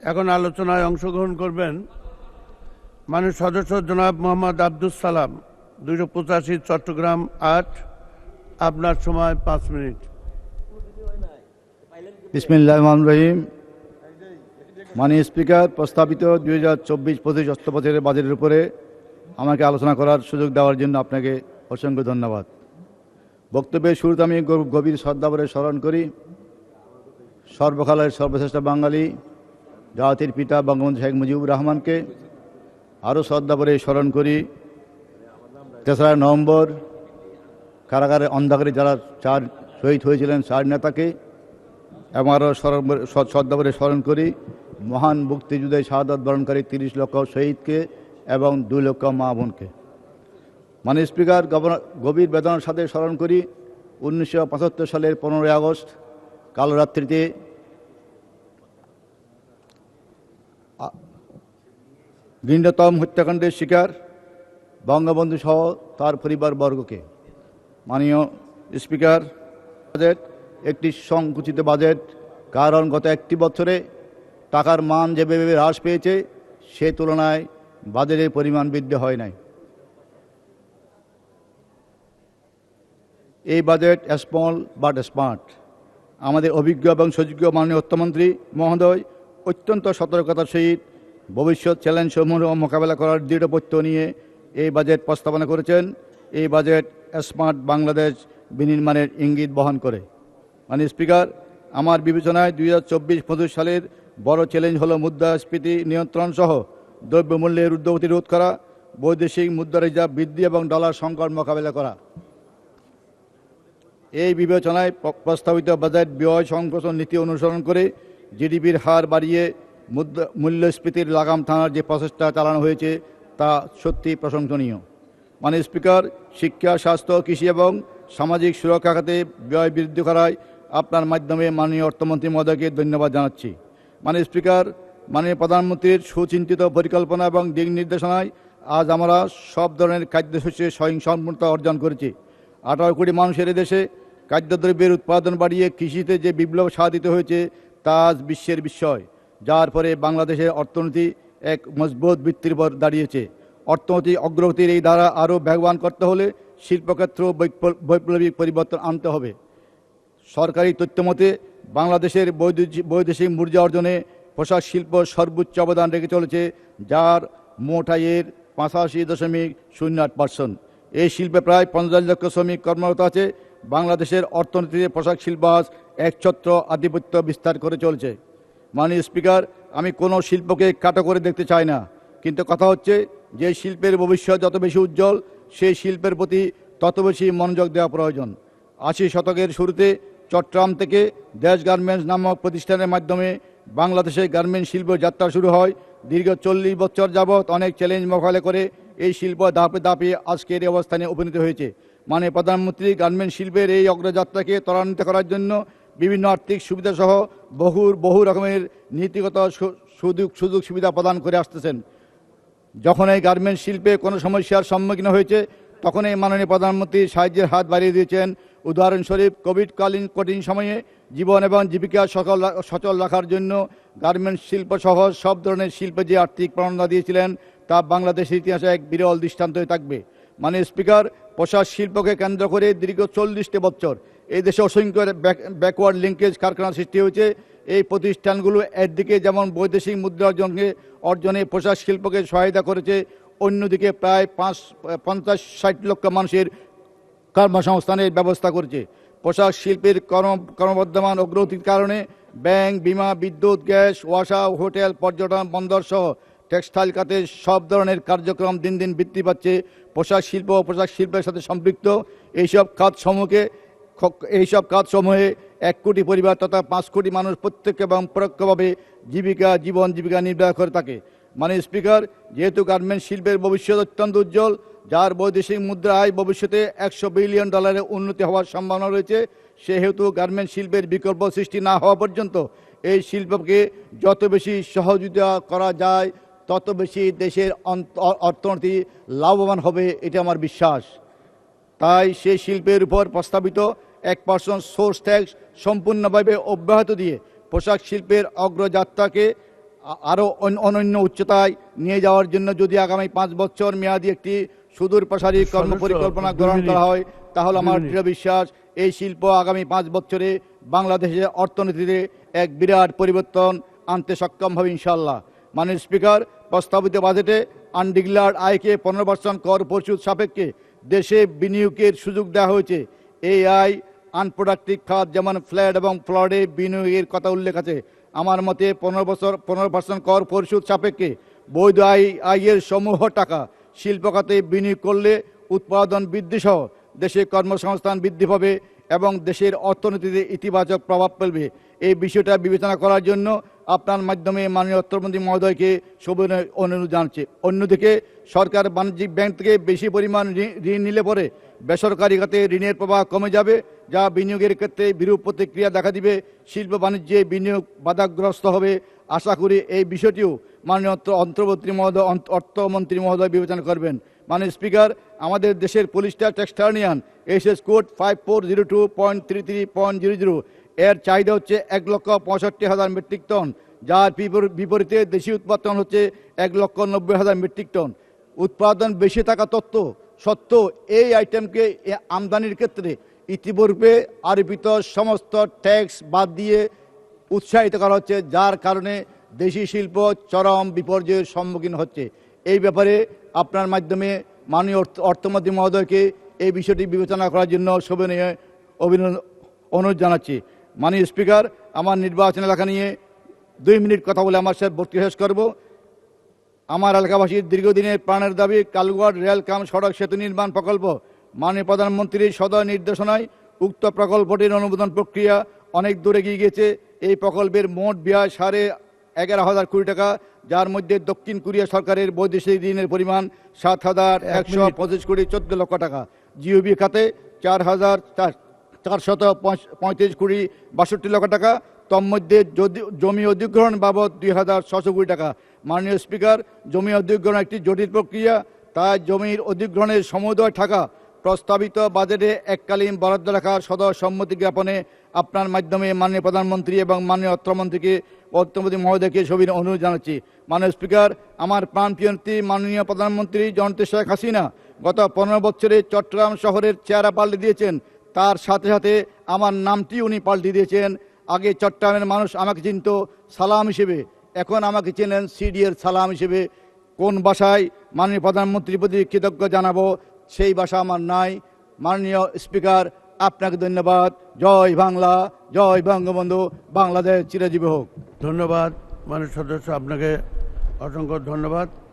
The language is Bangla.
এখন আলোচনায় অংশগ্রহণ করবেন মাননীয় সদস্য জনাব মোহাম্মদ আব্দুল সালাম, দুইশো পঁচাশি চট্টগ্রাম আট, আপনার সময় পাঁচ মিনিট। বিসমিল্লাহ রহমান রহিম। মানি স্পিকার, প্রস্তাবিত দুই হাজার চব্বিশ পঁচিশ বছরের বাজেটের উপরে আমাকে আলোচনা করার সুযোগ দেওয়ার জন্য আপনাকে অসংখ্য ধন্যবাদ। বক্তব্যের শুরুতে আমি গভীর শ্রদ্ধাভরে স্মরণ করি, সর্বকালের সর্বশ্রেষ্ঠ বাঙালি জাতির পিতা বঙ্গবন্ধু শেখ মুজিবুর রহমানকে আরও শ্রদ্ধাভরে স্মরণ করি। তেসরা নভেম্বর কারাগারে অন্ধকারে যারা চার শহীদ হয়েছিলেন, চার নেতাকে এবং আরও স্মরণ শ্রদ্ধাভরে স্মরণ করি। মহান মুক্তিযুদ্ধে শাহাদত বরণকারী তিরিশ লক্ষ শহীদকে এবং দুই লক্ষ মা বোনকে। মানে স্পিকার গভীর বেদনার সাথে স্মরণ করি, উনিশশো পঁচাত্তর সালের পনেরোই আগস্ট কাল ঘৃণ্যতম হত্যাকাণ্ডের শিকার বঙ্গবন্ধু সহ তার পরিবারবর্গকে। মাননীয় স্পিকার, বাজেট, একটি সংকুচিত বাজেট, কারণ গত একটি বছরে টাকার মান যেভাবে হ্রাস পেয়েছে, সে তুলনায় বাজেটের পরিমাণ বৃদ্ধি হয় নাই। এই বাজেট স্মল বাট স্মার্ট আমাদের অভিজ্ঞ এবং সুযোগ্য মাননীয় অর্থমন্ত্রী মহোদয় অত্যন্ত সতর্কতার সহিত ভবিষ্যৎ চ্যালেঞ্জসমূহ মোকাবেলা করার দৃঢ়পত্য নিয়ে এই বাজেট প্রস্তাবনা করেছেন। এই বাজেট স্মার্ট বাংলাদেশ বিনির্মাণের ইঙ্গিত বহন করে। মানে স্পিকার, আমার বিবেচনায় দুই হাজার চব্বিশ পঁচিশ সালের বড় চ্যালেঞ্জ হলো মুদ্রাস্ফীতি নিয়ন্ত্রণ সহ দ্রব্যমূল্যের ঊর্ধ্বগতি রোধ করা, বৈদেশিক মুদ্রা রিজার্ভ বৃদ্ধি এবং ডলার সংকট মোকাবেলা করা। এই বিবেচনায় প্রস্তাবিত বাজেট ব্যয় সংকোচন নীতি অনুসরণ করে জিডিপির হার বাড়িয়ে মূল্যস্ফীতির লাগাম টানার যে প্রচেষ্টা চালানো হয়েছে, তা সত্যি প্রশংসনীয়। মানে স্পিকার, শিক্ষা, স্বাস্থ্য, কৃষি এবং সামাজিক সুরক্ষা খাতে ব্যয় বৃদ্ধি করায় আপনার মাধ্যমে মাননীয় অর্থমন্ত্রী মহোদয়কে ধন্যবাদ জানাচ্ছি। মানে স্পিকার, মাননীয় প্রধানমন্ত্রীর সুচিন্তিত পরিকল্পনা এবং দিক নির্দেশনায় আজ আমরা সব ধরনের খাদ্যশস্যে স্বয়ংসম্পূর্ণতা অর্জন করেছি। আঠারো কোটি মানুষের দেশে খাদ্যদ্রব্যের উৎপাদন বাড়িয়ে কৃষিতে যে বিপ্লব সাধিত হয়েছে তা আজ বিশ্বের বিস্ময় যার ফলে বাংলাদেশের অর্থনীতি এক মজবুত ভিত্তির উপর দাঁড়িয়েছে। অর্থনৈতিক অগ্রগতির এই ধারা আরও বেগবান করতে হলে শিল্পক্ষেত্র বৈপ্লবিক পরিবর্তন আনতে হবে। সরকারি তথ্যমতে বাংলাদেশের বৈদেশিক মুদ্রা অর্জনে পোশাক শিল্প সর্বোচ্চ অবদান রেখে চলেছে, যার মোট আয়ের পঁচাশি দশমিক শূন্য আট পার্সেন্ট। এই শিল্পে প্রায় পঞ্চাশ লক্ষ শ্রমিক কর্মরত আছে বাংলাদেশের অর্থনীতিতে পোশাক শিল্প আজ একছত্র আধিপত্য বিস্তার করে চলছে। মাননীয় স্পিকার, আমি কোনো শিল্পকে কাটো করে দেখতে চাই না। কিন্তু কথা হচ্ছে, যে শিল্পের ভবিষ্যৎ যত বেশি উজ্জ্বল, সেই শিল্পের প্রতি তত বেশি মনোযোগ দেওয়া প্রয়োজন। আশি শতকের শুরুতে চট্টগ্রাম থেকে দেশ গার্মেন্টস নামক প্রতিষ্ঠানের মাধ্যমে বাংলাদেশে গার্মেন্ট শিল্প যাত্রা শুরু হয়। দীর্ঘ চল্লিশ বছর যাবৎ অনেক চ্যালেঞ্জ মোকাবেলা করে এই শিল্প ধাপে ধাপে আজকের অবস্থানে উপনীত হয়েছে। মানে প্রধানমন্ত্রী গার্মেন্ট শিল্পের এই অগ্রযাত্রাকে ত্বরান্বিত করার জন্য বিভিন্ন আর্থিক সুবিধা সহ বহু বহু রকমের নীতিগত সুযোগ সুযোগ সুবিধা প্রদান করে আসতেছেন। যখন এই গার্মেন্ট শিল্পে কোনো সমস্যার সম্মুখীন হয়েছে, তখন এই মাননীয় প্রধানমন্ত্রী সাহায্যের হাত বাড়িয়ে দিয়েছেন। উদাহরণস্বরূপ কোভিডকালীন কঠিন সময়ে জীবন এবং জীবিকা সকল সচল রাখার জন্য গার্মেন্টস শিল্প সহ সব ধরনের শিল্পে যে আর্থিক প্রণোদনা দিয়েছিলেন, তা বাংলাদেশের ইতিহাসে এক বিরল দৃষ্টান্ত হয়ে থাকবে। মানে স্পিকার পোশাক শিল্পকে কেন্দ্র করে দীর্ঘ চল্লিশটি বছর এই দেশে অসংখ্য ব্যাকওয়ার্ড লিঙ্কেজ কারখানা সৃষ্টি হয়েছে। এই প্রতিষ্ঠানগুলো একদিকে যেমন বৈদেশিক মুদ্রা অর্জনকে, অর্জনে পোশাক শিল্পকে সহায়তা করেছে, অন্যদিকে প্রায় পাঁচ, পঞ্চাশ ষাট লক্ষ মানুষের কর্মসংস্থানের ব্যবস্থা করেছে। পোশাক শিল্পের কর্ম, কর্মবর্ধমান অগ্রগতির কারণে ব্যাংক, বিমা, বিদ্যুৎ, গ্যাস ওয়াসা হোটেল, পর্যটন, বন্দর সহ টেক্সটাইল খাতে সব ধরনের কার্যক্রম দিন দিন বৃদ্ধি পাচ্ছে। পোশাক শিল্প ও পোশাক শিল্পের সাথে সম্পৃক্ত। এইসব খাত সমূহকে খ- এইসব কাজসমূহে এক কোটি পরিবার তথা পাঁচ কোটি মানুষ প্রত্যক্ষ এবং পরোক্ষভাবে জীবিকা, জীবন, জীবিকা নির্বাহ করে থাকে। মানে স্পিকার, যেহেতু গার্মেন্টস শিল্পের ভবিষ্যৎ অত্যন্ত উজ্জ্বল, যার বৈদেশিক মুদ্রা আয় ভবিষ্যতে একশো বিলিয়ন ডলারের উন্নতি হওয়ার সম্ভাবনা রয়েছে, সেহেতু গার্মেন্টস শিল্পের বিকল্প সৃষ্টি না হওয়া পর্যন্ত এই শিল্পকে যত বেশি সহযোগিতা করা যায় তত বেশি দেশের অর্থনীতি লাভবান হবে এটা আমার বিশ্বাস। তাই সে শিল্পের উপর প্রস্তাবিত এক পার্সেন্ট সোর্স ট্যাক্স সম্পূর্ণভাবে অব্যাহত দিয়ে পোশাক শিল্পের অগ্রযাত্রাকে আরও আরও অনন্য উচ্চতায় নিয়ে যাওয়ার জন্য যদি আগামী পাঁচ বছর মেয়াদি একটি সুদূর প্রসারী কর্ম পরিকল্পনা গ্রহণ করা হয় তাহলে আমার দৃঢ় বিশ্বাস এই শিল্প আগামী পাঁচ বছরে বাংলাদেশের অর্থনীতিতে এক বিরাট পরিবর্তন আনতে সক্ষম হবে ইনশাল্লাহ মাননীয় স্পিকার প্রস্তাবিত বাজেটে আনডিক্লার্ড আয়কে পনেরো পার্সেন্ট কর পরিশোধ সাপেক্ষে দেশে বিনিয়োগের সুযোগ দেওয়া হয়েছে। এই আয় আনপ্রোডাক্টিভ খাত যেমন ফ্ল্যাট এবং ফ্লডে বিনিয়োগের কথা উল্লেখ আছে। আমার মতে পনেরো বছর, পনেরো পার্সেন্ট কর পরিশোধ সাপেক্ষে বৈধ আয়, আয়ের সমূহ টাকা শিল্প খাতে বিনিয়োগ করলে উৎপাদন বৃদ্ধি সহ দেশে কর্মসংস্থান বৃদ্ধি পাবে এবং দেশের অর্থনীতিতে ইতিবাচক প্রভাব ফেলবে। এই বিষয়টা বিবেচনা করার জন্য আপনার মাধ্যমে মাননীয় অর্থমন্ত্রী মহোদয়কে সবিনয় অনুরোধ জানাচ্ছি। অন্যদিকে, সরকার বাণিজ্যিক ব্যাংক থেকে বেশি পরিমাণ ঋণ- নিলে পরে বেসরকারি খাতে ঋণের প্রবাহ কমে যাবে, যা বিনিয়োগের ক্ষেত্রে বিরূপ প্রতিক্রিয়া দেখা দিবে। শিল্প বাণিজ্যে বিনিয়োগ বাধাগ্রস্ত হবে। আশা করি এই বিষয়টিও মাননীয় অন্তর্বর্তী মহোদয় অর্থমন্ত্রী মহোদয় বিবেচনা করবেন। মাননীয় স্পিকার, আমাদের দেশের পুলিশটা টেক্সটার্নিয়ান S S code five four zero two point three three point zero zero এর চাহিদা হচ্ছে এক লক্ষ পঁয়ষট্টি হাজার মেট্রিক টন, যার বিপরীতে দেশি উৎপাদন হচ্ছে এক লক্ষ নব্বই হাজার মেট্রিক টন। উৎপাদন বেশি থাকা তত্ত্ব সত্ত্বেও এই আইটেমকে আমদানির ক্ষেত্রে ইতিপূর্বে আরোপিত সমস্ত ট্যাক্স বাদ দিয়ে উৎসাহিত করা হচ্ছে, যার কারণে দেশি শিল্প চরম বিপর্যয়ের সম্মুখীন হচ্ছে। এই ব্যাপারে আপনার মাধ্যমে মাননীয় অর্থ- অর্থমন্ত্রী মহোদয়কে এই বিষয়টি বিবেচনা করার জন্য শোভনীয় অভিনন্দন, অনুরোধ জানাচ্ছি। মাননীয় স্পিকার আমার নির্বাচন এলাকা নিয়ে দুই মিনিট কথা বলে আমার সাথে বক্তব্য শেষ করব। আমার এলাকাবাসীর দীর্ঘদিনের প্রাণের দাবি কালুয়ার রেল কাম সড়ক সেতু নির্মাণ প্রকল্প। মাননীয় প্রধানমন্ত্রীর সদয় নির্দেশনায় উক্ত প্রকল্পটির অনুমোদন প্রক্রিয়া অনেক দূরে এগিয়ে গিয়েছে। এই প্রকল্পের মোট ব্যয় সাড়ে এগারো হাজার কোটি টাকা যার মধ্যে দক্ষিণ কোরিয়া সরকারের বৈদেশিক ঋণের পরিমাণ সাত হাজার একশো পঁচিশ কোটি চোদ্দ লক্ষ টাকা। জিওবি খাতে চার হাজার চার চারশত পঁয়ত্রিশ কোটি বাষট্টি লক্ষ টাকা। তন্মধ্যে জমি অধিগ্রহণ বাবদ দুই হাজার ছশো কোটি টাকা। মাননীয় স্পিকার, জমি অধিগ্রহণ একটি জটিল প্রক্রিয়া। তাই জমির অধিগ্রহণের সমুদয় টাকা প্রস্তাবিত বাজেটে এককালীন বরাদ্দ রাখার সদয় সম্মতি জ্ঞাপনে আপনার মাধ্যমে মাননীয় প্রধানমন্ত্রী এবং মাননীয় অর্থমন্ত্রীকে অর্থমন্ত্রী মহোদয়কে সবিন অনুরোধ জানাচ্ছি। মাননীয় স্পিকার, আমার প্রাণপ্রিয় নেত্রী, মাননীয় প্রধানমন্ত্রী জনতে শেখ হাসিনা গত পনেরো বছরে চট্টগ্রাম শহরের চেহারা পাল্টে দিয়েছেন। তার সাথে সাথে আমার নামটি উনি পাল্টে দিয়েছেন। আগে চট্টগ্রামের মানুষ আমাকে চিনত সালাম হিসেবে। এখন আমাকে চেনেন সিডিএর সালাম হিসেবে। কোন ভাষায় মাননীয় প্রধানমন্ত্রীর প্রতি কৃতজ্ঞ জানাব, সেই ভাষা আমার নাই। মাননীয় স্পিকার, আপনাকে ধন্যবাদ। জয় বাংলা, জয় বঙ্গবন্ধু। বাংলাদেশ চিরজীবী হোক। ধন্যবাদ। মাননীয় সদস্য, আপনাকে অসংখ্য ধন্যবাদ।